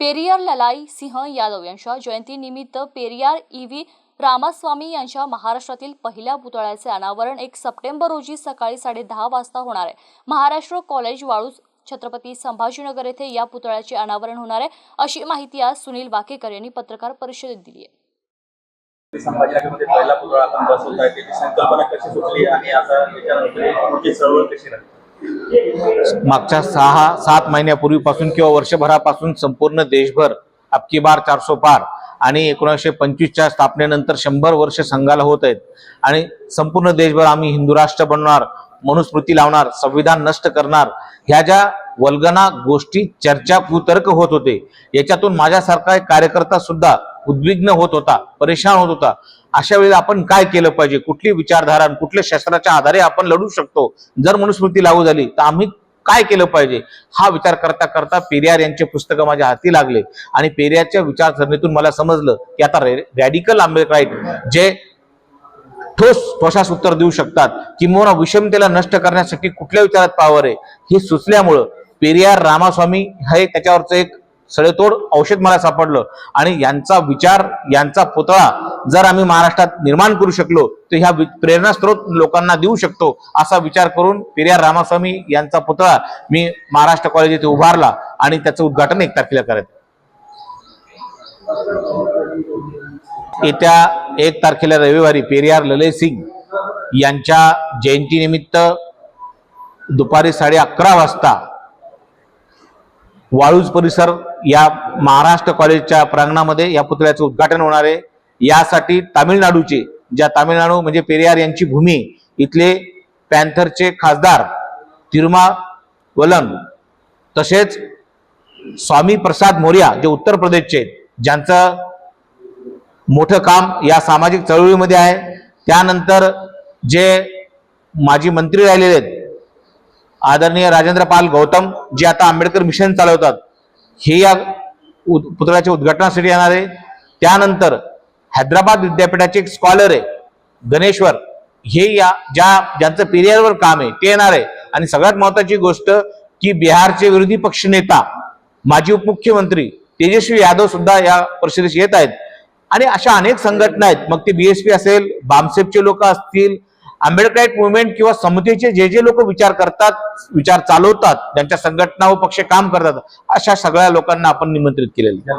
पेरियार ललाई सिंह यादव यांच्या जयंतीनिमित्त पेरियार ई व्ही रामास्वामी यांच्या महाराष्ट्रातील पहिल्या पुतळ्याचे अनावरण एक सप्टेंबर रोजी सकाळी साडे दहा वाजता होणार आहे. महाराष्ट्र कॉलेज वाळूज छत्रपती संभाजीनगर येथे या पुतळ्याचे अनावरण होणार आहे अशी माहिती आज सुनील वाकेकर यांनी पत्रकार परिषदेत दिली आहे. संभाजीनगरमध्ये पहिला पुतळा आपण बसवत आहे. त्याची संकल्पना कशी सुचली आणि आता त्याच्यानंतर पुढची चळवळ कशी राहील? मागच्या सहा सात महिन्यापूर्वीपासून किंवा वर्षभरापासून संपूर्ण देशभर अबकी बार चारसो पार आणि एकोणीसशे पंचवीसच्या स्थापनेनंतर शंभर वर्ष संघाला होत आहेत. आणि संपूर्ण देशभर आम्ही हिंदू राष्ट्र बनणार मनुस्मृती लावणार संविधान नष्ट करणार ह्या ज्या वल्गना गोष्टी चर्चा कुतर्क होत होते याच्यातून माझ्यासारखा एक कार्यकर्ता सुद्धा उद्विग्न होत होता परेशान होत होता. अशा वेळेला आपण काय केलं पाहिजे? कुठली विचारधारा कुठल्या शस्त्राच्या आधारे आपण लढू शकतो? जर मनुस्मृती लागू झाली तर आम्ही काय केलं पाहिजे? हा विचार करता करता पेरियार यांचे पुस्तकं माझ्या हाती लागले. आणि पेरियारच्या विचारसरणीतून मला समजलं की आता रॅडिकल आंबेडकराईट जे ठोस ठोसास उत्तर देऊ शकतात. किंवा विषमतेला नष्ट करण्यासाठी कुठल्या विचारात पावर आहे? हे सुचल्यामुळं पेरियार रामास्वामी हे त्याच्यावरचं एक सडेतोड औषध मला सापडलं. आणि यांचा विचार यांचा पुतळा जर आम्ही महाराष्ट्रात निर्माण करू शकलो तर ह्या वि- प्रेरणास्त्रोत लोकांना देऊ शकतो असा विचार करून पेरियार रामास्वामी यांचा पुतळा मी महाराष्ट्र कॉलेज येथे उभारला आणि त्याचं उद्घाटन एक तारखेला करत. येत्या एक तारखेला रविवारी पेरियार ललय सिंग यांच्या जयंतीनिमित्त दुपारी साडे अकरा वाजता वाळूज परिसर या महाराष्ट्र कॉलेजच्या प्रांगणामध्ये या पुतळ्याचं उद्घाटन होणार आहे. यासाठी तामिळनाडूचे ज्या तामिळनाडू म्हणजे पेरियार यांची भूमी इथले पॅन्थरचे खासदार तिरुमा वलन तसेच स्वामी प्रसाद मोर्या जे उत्तर प्रदेशचे ज्यांचं मोठं काम या सामाजिक चळवळीमध्ये आहे. त्यानंतर जे माजी मंत्री राहिलेले आहेत आदरणीय राजेंद्र पाल गौतम जे आता आंबेडकर मिशन चालवतात हे या उद- पुतळ्याच्या उद्घाटनासाठी येणार आहे. त्यानंतर हैदराबाद विद्यापीठाचे एक स्कॉलर आहे गणेश्वर हे या ज्या ज्यांचं पेरियरवर काम आहे ते येणार आहे. आणि सगळ्यात महत्वाची गोष्ट की बिहारचे विरोधी पक्ष नेता माजी उपमुख्यमंत्री तेजस्वी यादव सुद्धा या परिषदेशी येत आहेत. आणि अशा अनेक संघटना आहेत. मग ते बीएसपी असेल बामसेपचे लोक असतील आंबेडकराईट मुवमेंट किंवा समतेचे जे जे लोक विचार करतात विचार चालवतात त्यांच्या संघटना व पक्ष काम करतात अशा सगळ्या लोकांना आपण निमंत्रित केलेले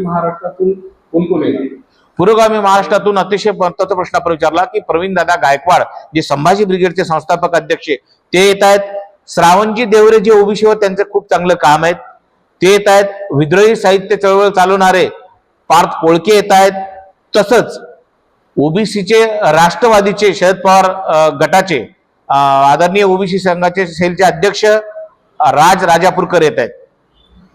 महाराष्ट्र पुरोगामी महाराष्ट्रातून अतिशय महत्त्वाचा प्रश्न आपण विचारला की प्रवीण दादा गायकवाड जे संभाजी ब्रिगेडचे संस्थापक अध्यक्ष ते येत आहेत. श्रावणजी देवरे जे ओबीसीवर त्यांचं खूप चांगलं काम आहे. ते येत आहेत. विद्रोही साहित्य चळवळ चालवणारे पार्थ कोळके येत आहेत. तसंच ओबीसीचे राष्ट्रवादीचे शरद पवार गटाचे आदरणीय ओबीसी संघाचे सेलचे अध्यक्ष राज राजापूरकर येत आहेत.